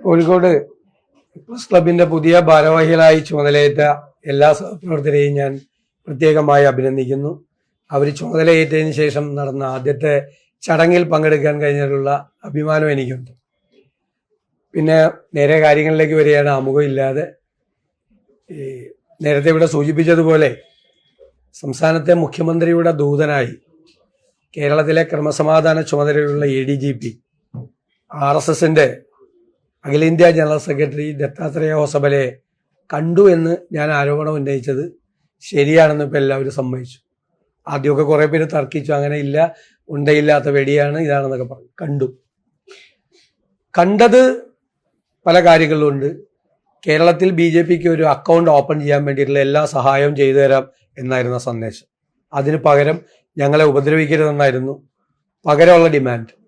Kozhikode press ക്ലബിന്റെ പുതിയ ഭാരവാഹികളായി ചുമതലയേറ്റ എല്ലാ സഹപ്രവർത്തകരെയും ഞാൻ പ്രത്യേകമായി അഭിനന്ദിക്കുന്നു. അവർ ചുമതലയേറ്റതിന് ശേഷം നടന്ന ആദ്യത്തെ ചടങ്ങിൽ പങ്കെടുക്കാൻ കഴിഞ്ഞിട്ടുള്ള അഭിമാനം എനിക്കുണ്ട്. പിന്നെ നേരെ കാര്യങ്ങളിലേക്ക് വരികയാണ് ആമുഖമില്ലാതെ നേരത്തെ ഇവിടെ സൂചിപ്പിച്ചതുപോലെ സംസ്ഥാനത്തെ മുഖ്യമന്ത്രിയുടെ ദൂതനായി കേരളത്തിലെ ക്രമസമാധാന ചുമതലയുള്ള A D G P R S എസിന്റെ അഖിലേന്ത്യാ ജനറൽ സെക്രട്ടറി ദത്താത്രേയ ഹോസബലെ കണ്ടു എന്ന് ഞാൻ ആരോപണം ഉന്നയിച്ചത് ശരിയാണെന്ന് ഇപ്പം എല്ലാവരും സമ്മതിച്ചു. ആദ്യമൊക്കെ കുറേ പേര് തർക്കിച്ചു അങ്ങനെ ഇല്ല ഉണ്ടയില്ലാത്ത വെടിയാണ് ഇതാണെന്നൊക്കെ പറഞ്ഞു. കണ്ടു. കണ്ടത് പല കാര്യങ്ങളുണ്ട് കേരളത്തിൽ ബി ജെ പിക്ക് ഒരു അക്കൗണ്ട് ഓപ്പൺ ചെയ്യാൻ വേണ്ടിയിട്ടുള്ള എല്ലാ സഹായവും ചെയ്തു തരാം എന്നായിരുന്ന സന്ദേശം. അതിന് പകരം ഞങ്ങളെ ഉപദ്രവിക്കരുതെന്നായിരുന്നു. പകരമുള്ള ഡിമാൻഡ്.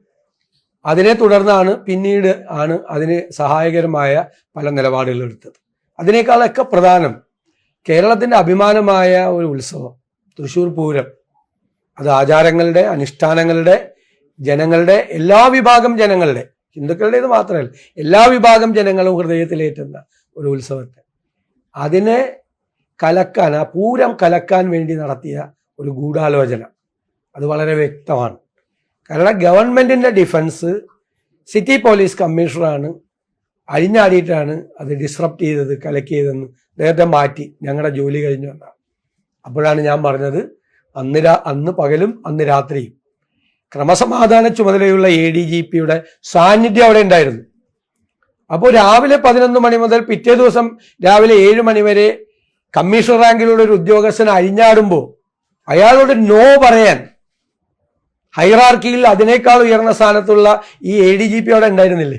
അതിനെ തുടർന്നാണ് പിന്നീട് ആണ് അതിന് സഹായകരമായ പല നിലപാടുകൾ എടുത്തത്. അതിനേക്കാളൊക്കെ പ്രധാനം കേരളത്തിന്റെ അഭിമാനമായ ഒരു ഉത്സവം തൃശൂർ പൂരം. അത് ആചാരങ്ങളുടെ അനുഷ്ഠാനങ്ങളുടെ ജനങ്ങളുടെ എല്ലാ വിഭാഗം ജനങ്ങളുടെ ഹിന്ദുക്കളുടേത് മാത്രമല്ല എല്ലാ വിഭാഗം ജനങ്ങളും ഹൃദയത്തിലേറ്റുന്ന ഒരു ഉത്സവത്തെ. അതിനെ കലക്കാൻ ആ പൂരം കലക്കാൻ വേണ്ടി നടത്തിയ ഒരു ഗൂഢാലോചന. അത് വളരെ വ്യക്തമാണ്. കാരണം ഗവൺമെന്റിന്റെ ഡിഫൻസ് സിറ്റി പോലീസ് കമ്മീഷണറാണ്. അഴിഞ്ഞാടിയിട്ടാണ് അത് ഡിസ്റപ്റ്റ് ചെയ്തത് കലക്ട് ചെയ്തതെന്ന് നേരത്തെ മാറ്റി. ഞങ്ങളുടെ ജോലി കഴിഞ്ഞു എന്നാണ്. അപ്പോഴാണ് ഞാൻ പറഞ്ഞത് അന്ന് അന്ന് പകലും അന്ന് രാത്രിയും. ക്രമസമാധാന ചുമതലയുള്ള എ ഡി ജി പിയുടെ സാന്നിധ്യം അവിടെ ഉണ്ടായിരുന്നു. അപ്പോൾ രാവിലെ പതിനൊന്ന് മണി മുതൽ പിറ്റേ ദിവസം രാവിലെ ഏഴ് മണി വരെ കമ്മീഷണർ റാങ്കിലുള്ള ഒരു ഉദ്യോഗസ്ഥൻ അഴിഞ്ഞാടുമ്പോൾ അയാളോട് നോ പറയാൻ ഹൈറാർക്കിയിൽ അതിനേക്കാൾ ഉയർന്ന സ്ഥാനത്തുള്ള ഈ എ ഡി ജി പി അവിടെ ഉണ്ടായിരുന്നില്ലേ?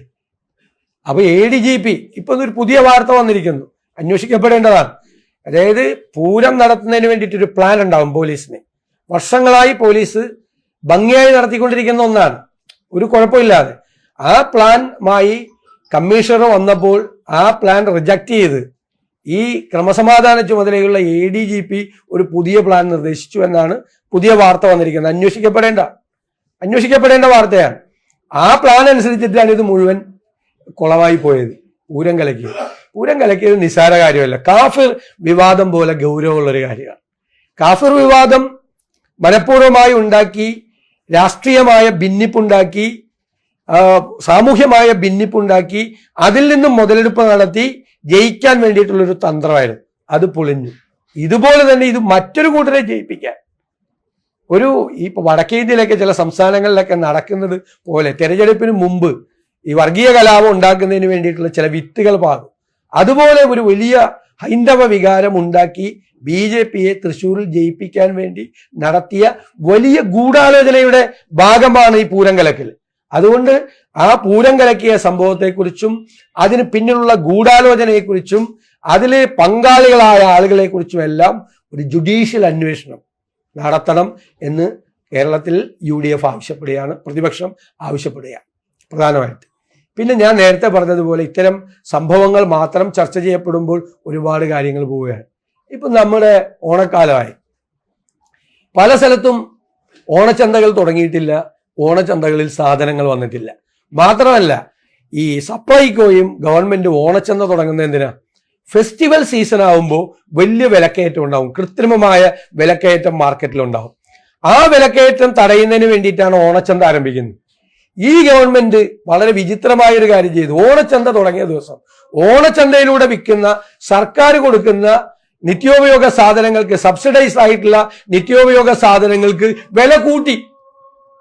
അപ്പൊ എ ഡി ജി പി ഇപ്പൊ ഒരു പുതിയ വാർത്ത വന്നിരിക്കുന്നു. അന്വേഷിക്കപ്പെടേണ്ടതാണ്. അതായത് പൂരം നടത്തുന്നതിന് വേണ്ടിയിട്ട് ഒരു പ്ലാൻ ഉണ്ടാവും പോലീസിന്. വർഷങ്ങളായി പോലീസ് ഭംഗിയായി നടത്തിക്കൊണ്ടിരിക്കുന്ന ഒന്നാണ്. ഒരു കുഴപ്പമില്ലാതെ. ആ പ്ലാനുമായി കമ്മീഷണർ വന്നപ്പോൾ ആ പ്ലാൻ റിജക്റ്റ് ചെയ്ത് ഈ ക്രമസമാധാന ചുമതലയുള്ള എ ഡി ജി പി ഒരു പുതിയ പ്ലാൻ നിർദ്ദേശിച്ചു എന്നാണ് പുതിയ വാർത്ത വന്നിരിക്കുന്നത്. അന്വേഷിക്കപ്പെടേണ്ട. അന്വേഷിക്കപ്പെടേണ്ട വാർത്തയാണ്. ആ പ്ലാൻ അനുസരിച്ചിട്ടാണ് ഇത് മുഴുവൻ കുളമായി പോയത്. പൂരം കലക്കിയത്. പൂരം കലക്കിയത് നിസ്സാര കാര്യമല്ല. കാഫിർ വിവാദം പോലെ ഗൗരവമുള്ള ഒരു കാര്യമാണ്. കാഫിർ വിവാദം മനഃപൂർവമായി ഉണ്ടാക്കി രാഷ്ട്രീയമായ ഭിന്നിപ്പുണ്ടാക്കി സാമൂഹ്യമായ ഭിന്നിപ്പുണ്ടാക്കി അതിൽ നിന്നും മുതലെടുപ്പ് നടത്തി ജയിക്കാൻ വേണ്ടിയിട്ടുള്ളൊരു തന്ത്രമായിരുന്നു. അത് പൊളിഞ്ഞു. ഇതുപോലെ തന്നെ ഇത് മറ്റൊരു കൂട്ടരെ ജയിപ്പിക്കാൻ. ഒരു ഈ വടക്കേ ഇന്ത്യയിലൊക്കെ ചില സംസ്ഥാനങ്ങളിലൊക്കെ നടക്കുന്നത് പോലെ തെരഞ്ഞെടുപ്പിന് മുമ്പ് ഈ വർഗീയ കലാപം ഉണ്ടാക്കുന്നതിന് വേണ്ടിയിട്ടുള്ള ചില വിത്തുകൾ പാകും. അതുപോലെ ഒരു വലിയ ഹൈന്ദവ വികാരം ഉണ്ടാക്കി ബി ജെ പിയെ തൃശ്ശൂരിൽ ജയിപ്പിക്കാൻ വേണ്ടി നടത്തിയ വലിയ ഗൂഢാലോചനയുടെ ഭാഗമാണ് ഈ പൂരം കലക്കൽ അതുകൊണ്ട് ആ പൂരം കലക്കിയ സംഭവത്തെക്കുറിച്ചും അതിന് പിന്നിലുള്ള ഗൂഢാലോചനയെക്കുറിച്ചും അതിലെ പങ്കാളികളായ ആളുകളെക്കുറിച്ചും എല്ലാം ഒരു ജുഡീഷ്യൽ അന്വേഷണം. നടത്തണം എന്ന് കേരളത്തിൽ യു ഡി എഫ് ആവശ്യപ്പെടുകയാണ് പ്രതിപക്ഷം ആവശ്യപ്പെടുകയാണ് പ്രധാനമായിട്ട്. പിന്നെ ഞാൻ നേരത്തെ പറഞ്ഞതുപോലെ ഇത്തരം സംഭവങ്ങൾ മാത്രം ചർച്ച ചെയ്യപ്പെടുമ്പോൾ ഒരുപാട് കാര്യങ്ങൾ പോവുകയാണ്. ഇപ്പം നമ്മുടെ ഓണക്കാലമായി. പല സ്ഥലത്തും ഓണച്ചന്തകൾ തുടങ്ങിയിട്ടില്ല ഓണച്ചന്തകളിൽ സാധനങ്ങൾ വന്നിട്ടില്ല. മാത്രമല്ല ഈ സപ്ലൈകോയും ഗവൺമെന്റ് ഓണച്ചന്ത തുടങ്ങുന്നത് എന്തിനാ? ഫെസ്റ്റിവൽ സീസൺ ആവുമ്പോൾ വലിയ വിലക്കയറ്റം ഉണ്ടാവും. കൃത്രിമമായ വിലക്കയറ്റം മാർക്കറ്റിൽ ഉണ്ടാവും. ആ വിലക്കയറ്റം തടയുന്നതിന് വേണ്ടിയിട്ടാണ് ഓണച്ചന്ത ആരംഭിക്കുന്നത്. ഈ ഗവൺമെന്റ് വളരെ വിചിത്രമായ ഒരു കാര്യം ചെയ്തു. ഓണച്ചന്ത തുടങ്ങിയ ദിവസം ഓണച്ചന്തയിലൂടെ വിൽക്കുന്ന സർക്കാർ കൊടുക്കുന്ന നിത്യോപയോഗ സാധനങ്ങൾക്ക് സബ്സിഡൈസ് ആയിട്ടുള്ള നിത്യോപയോഗ സാധനങ്ങൾക്ക് വില കൂട്ടി.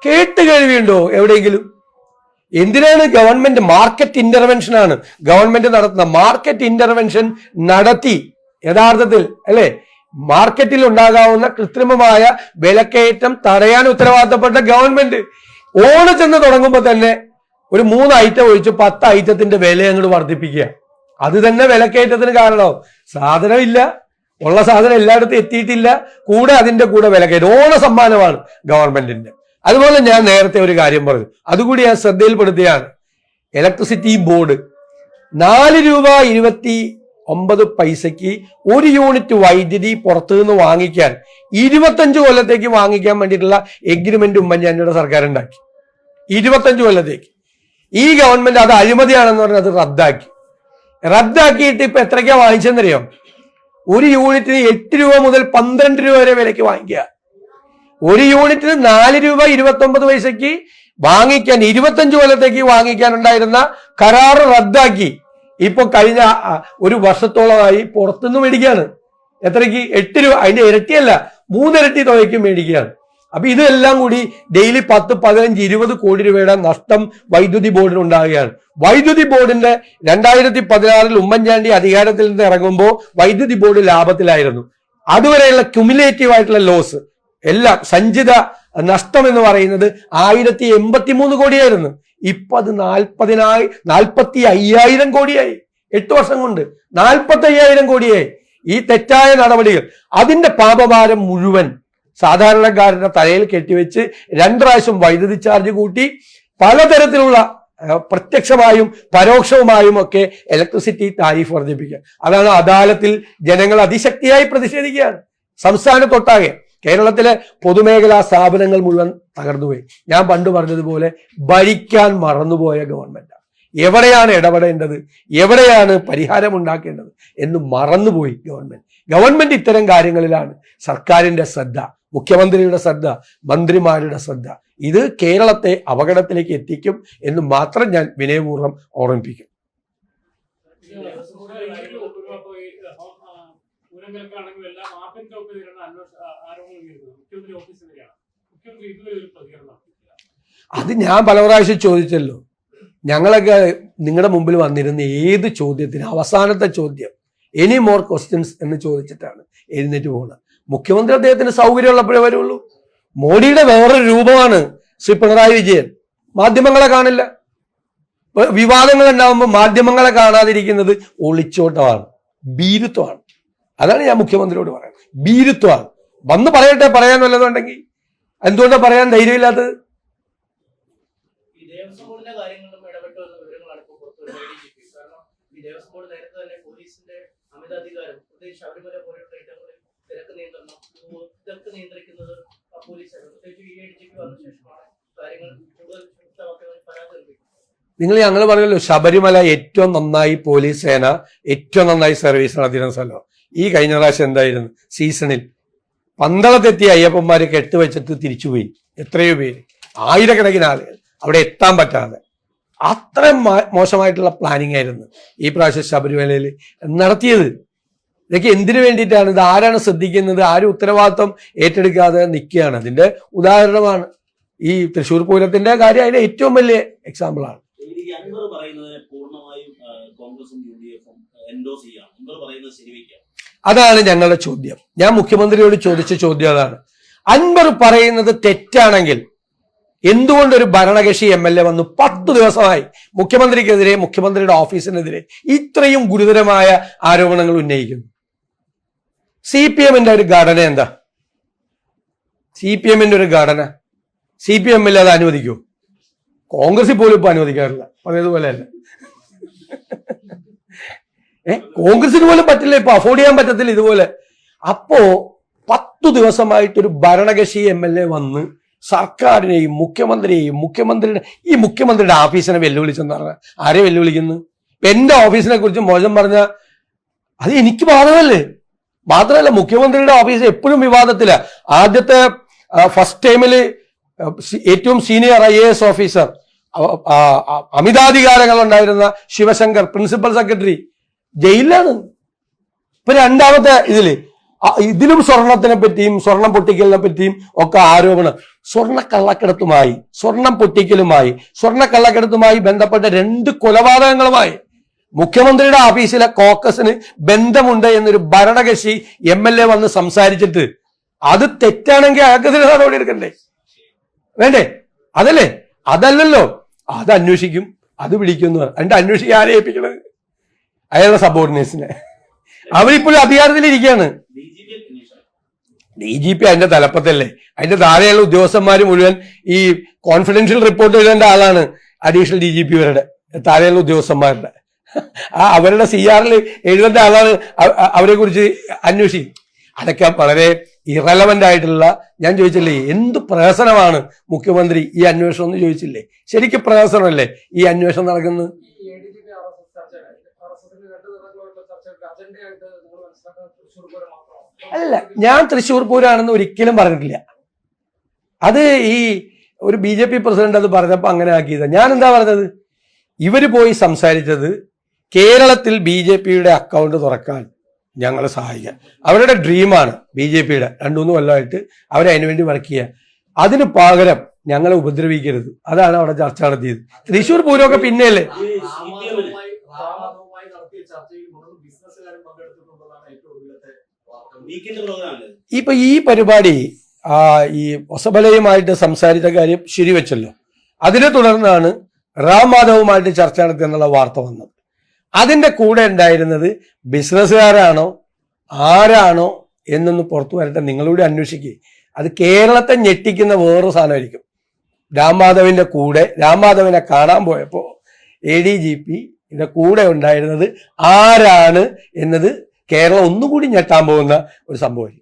കേട്ട് കഴിവുണ്ടോ എവിടെയെങ്കിലും? എന്തിനാണ് ഗവൺമെന്റ് മാർക്കറ്റ് ഇന്റർവെൻഷൻ ആണ്? ഗവൺമെന്റ് നടത്തുന്ന മാർക്കറ്റ് ഇന്റർവെൻഷൻ നടത്തി. യഥാർത്ഥത്തിൽ അല്ലെ? മാർക്കറ്റിൽ ഉണ്ടാകാവുന്ന കൃത്രിമമായ വിലക്കയറ്റം തടയാൻ ഉത്തരവാദിത്തപ്പെട്ട ഗവൺമെന്റ്. ഓണച്ചെന്ന് തുടങ്ങുമ്പോൾ തന്നെ ഒരു മൂന്ന് ഐറ്റം ഒഴിച്ച് പത്ത് ഐറ്റത്തിന്റെ വില അങ്ങോട്ട് വർദ്ധിപ്പിക്കുക. അത് തന്നെ വിലക്കയറ്റത്തിന് കാരണമാവും സാധനമില്ല. ഉള്ള സാധനം എല്ലായിടത്തും എത്തിയിട്ടില്ല. കൂടെ അതിന്റെ കൂടെ വിലക്കയറ്റം. ഓണ സമ്മാനമാണ് ഗവൺമെന്റിന്റെ. അതുപോലെ ഞാൻ നേരത്തെ ഒരു കാര്യം പറഞ്ഞു. അതുകൂടി ഞാൻ ശ്രദ്ധയിൽപ്പെടുത്തിയാണ് ഇലക്ട്രിസിറ്റി ബോർഡ് നാല് രൂപ ഇരുപത്തി ഒമ്പത് പൈസയ്ക്ക് ഒരു യൂണിറ്റ് വൈദ്യുതി പുറത്തു നിന്ന് വാങ്ങിക്കാൻ ഇരുപത്തഞ്ച് കൊല്ലത്തേക്ക് വാങ്ങിക്കാൻ വേണ്ടിയിട്ടുള്ള എഗ്രിമെന്റ് ഉമ്മൻചാണ്ടിയുടെ സർക്കാർ ഉണ്ടാക്കി ഇരുപത്തഞ്ച് കൊല്ലത്തേക്ക്. ഈ ഗവൺമെന്റ് അത് അഴിമതിയാണെന്ന് പറഞ്ഞ് അത് റദ്ദാക്കി. റദ്ദാക്കിയിട്ട് ഇപ്പൊ എത്രയ്ക്കാ വാങ്ങിച്ചെന്നറിയാം ഒരു യൂണിറ്റിന് എട്ട് രൂപ മുതൽ പന്ത്രണ്ട് രൂപ വരെ വിലയ്ക്ക് വാങ്ങിക്കുക. ഒരു യൂണിറ്റിന് നാല് രൂപ ഇരുപത്തി ഒമ്പത് പൈസക്ക് വാങ്ങിക്കാൻ ഇരുപത്തഞ്ച് കൊല്ലത്തേക്ക് വാങ്ങിക്കാനുണ്ടായിരുന്ന കരാർ റദ്ദാക്കി. ഇപ്പൊ കഴിഞ്ഞ ഒരു വർഷത്തോളമായി പുറത്തുനിന്ന് മേടിക്കുകയാണ്. എത്രയ്ക്ക്? എട്ട് രൂപ. അതിന്റെ ഇരട്ടിയല്ല മൂന്നിരട്ടി തുകയ്ക്ക് മേടിക്കുകയാണ്. അപ്പൊ ഇതെല്ലാം കൂടി ഡെയിലി പത്ത് പതിനഞ്ച് ഇരുപത് കോടി രൂപയുടെ നഷ്ടം വൈദ്യുതി ബോർഡിന് ഉണ്ടാകുകയാണ് വൈദ്യുതി ബോർഡിന്റെ രണ്ടായിരത്തി പതിനാറിൽ ഉമ്മൻചാണ്ടി അധികാരത്തിൽ നിന്ന് ഇറങ്ങുമ്പോൾ വൈദ്യുതി ബോർഡ് ലാഭത്തിലായിരുന്നു. അതുവരെയുള്ള ക്യുമുലേറ്റീവ് ആയിട്ടുള്ള ലോസ് എല്ലാം സഞ്ചിത നഷ്ടം എന്ന് പറയുന്നത് ആയിരത്തി എൺപത്തി മൂന്ന് കോടിയായിരുന്നു. ഇപ്പൊ അത് നാൽപ്പതിനായി നാൽപ്പത്തി അയ്യായിരം കോടിയായി. എട്ട് വർഷം കൊണ്ട് നാൽപ്പത്തി അയ്യായിരം കോടിയായി. ഈ തെറ്റായ നടപടികൾ. അതിന്റെ പാപഭാരം മുഴുവൻ സാധാരണക്കാരന്റെ തലയിൽ കെട്ടിവെച്ച് രണ്ട് പ്രാവശ്യം വൈദ്യുതി ചാർജ് കൂട്ടി പലതരത്തിലുള്ള പ്രത്യക്ഷമായും പരോക്ഷവുമായും ഒക്കെ ഇലക്ട്രിസിറ്റി താരിഫ് വർദ്ധിപ്പിക്കുക. അതാണ് അദാലത്തിൽ ജനങ്ങൾ അതിശക്തിയായി പ്രതിഷേധിക്കുകയാണ്. സംസ്ഥാനത്തൊട്ടാകെ കേരളത്തിലെ പൊതുമേഖലാ സ്ഥാപനങ്ങൾ മുഴുവൻ തകർന്നുപോയി ഞാൻ പണ്ട് പറഞ്ഞതുപോലെ ഭരിക്കാൻ മറന്നുപോയ ഗവൺമെന്റ് എവിടെയാണ് ഇടപെടേണ്ടത്? എവിടെയാണ് പരിഹാരം ഉണ്ടാക്കേണ്ടത്? എന്ന് മറന്നുപോയി ഗവൺമെന്റ് ഗവൺമെന്റ് ഇത്തരം കാര്യങ്ങളിലാണ് സർക്കാരിന്റെ ശ്രദ്ധ മുഖ്യമന്ത്രിയുടെ ശ്രദ്ധ മന്ത്രിമാരുടെ ശ്രദ്ധ. ഇത് കേരളത്തെ അപകടത്തിലേക്ക് എത്തിക്കും എന്ന് മാത്രം ഞാൻ വിനയപൂർവം ഓർമ്മിപ്പിക്കും. എല്ലാം അന്വേഷണ അത് ഞാൻ പല പ്രാവശ്യം ചോദിച്ചല്ലോ. ഞങ്ങളൊക്കെ നിങ്ങളുടെ മുമ്പിൽ വന്നിരുന്ന ഏത് ചോദ്യത്തിന് അവസാനത്തെ ചോദ്യം എനി മോർ ക്വസ്റ്റ്യൻസ് എന്ന് ചോദിച്ചിട്ടാണ് എഴുന്നേറ്റ് പോകുന്നത് മുഖ്യമന്ത്രി അദ്ദേഹത്തിന് സൗകര്യമുള്ളപ്പോഴേ വരുള്ളൂ. മോഡിയുടെ വേറൊരു രൂപമാണ് ശ്രീ പിണറായി വിജയൻ. മാധ്യമങ്ങളെ കാണില്ല. വിവാദങ്ങൾ ഉണ്ടാകുമ്പോൾ മാധ്യമങ്ങളെ കാണാതിരിക്കുന്നത് ഒളിച്ചോട്ടമാണ്. ഭീരുത്വമാണ്. അതാണ് ഞാൻ മുഖ്യമന്ത്രിയോട് പറയുന്നത്. ഭീരുത്വമാണ്. വന്ന് പറയട്ടെ പറയാൻ വല്ലതുണ്ടെങ്കിൽ. എന്തുകൊണ്ടാണ് പറയാൻ ധൈര്യമില്ലാത്തത്? നിങ്ങൾ ഞങ്ങൾ പറഞ്ഞല്ലോ ശബരിമല ഏറ്റവും നന്നായി പോലീസ് സേന ഏറ്റവും നന്നായി സർവീസ് നടത്തിയിരുന്ന സ്ഥലം ഈ കഴിഞ്ഞ പ്രാവശ്യം എന്തായിരുന്നു? സീസണിൽ പന്തളത്തെത്തിയ അയ്യപ്പന്മാരെ കെട്ടുവെച്ചിട്ട് തിരിച്ചുപോയി എത്രയോ പേര്. ആയിരക്കണക്കിന് ആളുകൾ. അവിടെ എത്താൻ പറ്റാതെ. അത്ര മോശമായിട്ടുള്ള പ്ലാനിങ് ആയിരുന്നു ഈ പ്രാവശ്യം ശബരിമലയിൽ നടത്തിയത്. ഇതൊക്കെ എന്തിനു വേണ്ടിയിട്ടാണ്? ഇത് ആരാണ് ശ്രദ്ധിക്കുന്നത്? ആരും ഉത്തരവാദിത്വം ഏറ്റെടുക്കാതെ നിൽക്കുകയാണ്. അതിന്റെ ഉദാഹരണമാണ് ഈ തൃശ്ശൂർ പൂരത്തിന്റെ കാര്യം അതിന്റെ ഏറ്റവും വലിയ എക്സാമ്പിളാണ് അൻവർ പൂർണമായും കോൺഗ്രസും എൻഡോസ് ചെയ്യാം. പറയുന്നത് ശരിവയ്ക്കാം അതാണ് ഞങ്ങളുടെ ചോദ്യം. ഞാൻ മുഖ്യമന്ത്രിയോട് ചോദിച്ച ചോദ്യം അതാണ് അൻവർ പറയുന്നത് തെറ്റാണെങ്കിൽ എന്തുകൊണ്ട് ഒരു ഭരണകക്ഷി എം എൽ എ വന്നു പത്ത് ദിവസമായി മുഖ്യമന്ത്രിക്കെതിരെ മുഖ്യമന്ത്രിയുടെ ഓഫീസിനെതിരെ ഇത്രയും ഗുരുതരമായ ആരോപണങ്ങൾ ഉന്നയിക്കുന്നു? സി പി എമ്മിന്റെ ഒരു ഘടന എന്താ? സി പി എമ്മിന്റെ ഒരു ഘടന. സി പി എമ്മിൽ അത് അനുവദിക്കൂ കോൺഗ്രസിൽ പോലും ഇപ്പൊ അനുവദിക്കാറില്ല. പഴയതുപോലെ അല്ല ഏ? കോൺഗ്രസിന് പോലും പറ്റില്ല ഇപ്പൊ. അഫോർഡ് ചെയ്യാൻ പറ്റത്തില്ല ഇതുപോലെ. അപ്പോ പത്തു ദിവസമായിട്ടൊരു ഭരണകക്ഷി എം എൽ എ വന്ന് സർക്കാരിനെയും മുഖ്യമന്ത്രിയെയും മുഖ്യമന്ത്രിയുടെ ഈ മുഖ്യമന്ത്രിയുടെ ഓഫീസിനെ വെല്ലുവിളിച്ചെന്ന് പറഞ്ഞാൽ ആരെ വെല്ലുവിളിക്കുന്നു? എന്റെ ഓഫീസിനെ കുറിച്ച് മോശം പറഞ്ഞ അത് എനിക്ക് ബാധകമല്ലേ മാത്രമല്ല മുഖ്യമന്ത്രിയുടെ ഓഫീസ് എപ്പോഴും വിവാദത്തില. ആദ്യത്തെ ഫസ്റ്റ് ടൈമിൽ ഏറ്റവും senior I A S officer അമിതാധികാരങ്ങൾ ഉണ്ടായിരുന്ന ശിവശങ്കർ പ്രിൻസിപ്പൽ സെക്രട്ടറി ജയിലിലാണ്. ഇപ്പൊ രണ്ടാമത്തെ ഇതിൽ ഇതിലും സ്വർണത്തിനെ പറ്റിയും സ്വർണം പൊട്ടിക്കലിനെ പറ്റിയും ഒക്കെ ആരോപണം. സ്വർണ കള്ളക്കടത്തുമായി സ്വർണം പൊട്ടിക്കലുമായി സ്വർണ കള്ളക്കടത്തുമായി ബന്ധപ്പെട്ട രണ്ട് കൊലപാതകങ്ങളുമായി മുഖ്യമന്ത്രിയുടെ ഓഫീസിലെ കോക്കസിന് ബന്ധമുണ്ട് എന്നൊരു ഭരണകക്ഷി എം എൽ എ വന്ന് സംസാരിച്ചിട്ട് അത് തെറ്റാണെങ്കിൽ അയാൾക്കെതിരെ നടപടി എടുക്കണ്ടേ? വേണ്ടേ? അതല്ലേ? അതല്ലല്ലോ. അത് അന്വേഷിക്കും. അത് വിളിക്കുന്നു. അതിന്റെ അന്വേഷിക്കാൻ ആരെ ഏൽപ്പിക്കണത്? അയാളുടെ സബോർഡിനേഴ്സിനെ അവരിപ്പോഴും അധികാരത്തിലിരിക്കുകയാണ്. ഡി ജി പി അതിന്റെ തലപ്പത്തല്ലേ? അതിന്റെ താഴെയുള്ള ഉദ്യോഗസ്ഥന്മാർ മുഴുവൻ ഈ കോൺഫിഡൻഷ്യൽ റിപ്പോർട്ട് എഴുതേണ്ട ആളാണ് അഡീഷണൽ ഡി ജി പിവരുടെ താഴെയുള്ള ഉദ്യോഗസ്ഥന്മാരുടെ. ആ അവരുടെ സി ആറിൽ എഴുതേണ്ട ആളാണ് അവരെ കുറിച്ച് അന്വേഷിക്കും. അതൊക്കെ വളരെ ഇറലവന്റ് ആയിട്ടുള്ള ഞാൻ ചോദിച്ചില്ലേ എന്ത് പ്രഹസനമാണ് മുഖ്യമന്ത്രി ഈ അന്വേഷണം എന്ന് ചോദിച്ചില്ലേ? ശരിക്കും പ്രഹസനമല്ലേ ഈ അന്വേഷണം നടക്കുന്നത്? അല്ല ഞാൻ തൃശ്ശൂർ പൂരാണെന്ന് ഒരിക്കലും പറഞ്ഞിട്ടില്ല. അത് ഈ ഒരു ബി ജെ പി പ്രസിഡന്റ് അത് പറഞ്ഞപ്പോൾ അങ്ങനെ ആക്കിയത്. ഞാൻ എന്താ പറഞ്ഞത്? ഇവർ പോയി സംസാരിച്ചത് കേരളത്തിൽ ബി ജെ പിയുടെ അക്കൗണ്ട് തുറക്കാൻ ഞങ്ങളെ സഹായിക്കാൻ. അവരുടെ ഡ്രീമാണ് ബി ജെ പിയുടെ. രണ്ടു മൂന്ന് കൊല്ലമായിട്ട് അവരതിനു വേണ്ടി വർക്ക് ചെയ്യുക അതിന് പകരം ഞങ്ങളെ ഉപദ്രവിക്കരുത്. അതാണ് അവിടെ ചർച്ച നടത്തിയത്. തൃശ്ശൂർ പൂരമൊക്കെ പിന്നെയല്ലേ ഈ സി പി എമ്മിന് രാമാധവുമായി നടത്തിയ ചർച്ചയിൽ മൂന്ന് ബിസിനസ്സുകാരും പങ്കെടുത്തിട്ടുള്ളതാണ് ഏറ്റവും ഒടുവിലത്തെ വാർത്ത. വീക്കെൻഡ് പ്രോഗ്രാം അല്ലേ ഇപ്പൊ ഈ പരിപാടി ആ ഈ ഒസബലയുമായിട്ട് സംസാരിച്ച കാര്യം ശരിവെച്ചല്ലോ. അതിനെ തുടർന്നാണ് റാം മാധവുമായിട്ട് ചർച്ച നടത്തി എന്നുള്ള വാർത്ത വന്നത്. അതിന്റെ കൂടെ ഉണ്ടായിരുന്നത് ബിസിനസ്സുകാരാണോ ആരാണോ എന്നൊന്ന് പുറത്തു വരട്ടെ നിങ്ങളൂടെ അന്വേഷിക്കുക അത് കേരളത്തെ ഞെട്ടിക്കുന്ന വേറൊരു സാധനമായിരിക്കും. രാം മാധവിന്റെ കൂടെ രാം മാധവിനെ കാണാൻ പോയപ്പോൾ എ ഡി ജി പി കൂടെ ഉണ്ടായിരുന്നത് ആരാണ് എന്നത് കേരളം ഒന്നുകൂടി ഞെട്ടാൻ പോകുന്ന ഒരു സംഭവമായിരിക്കും.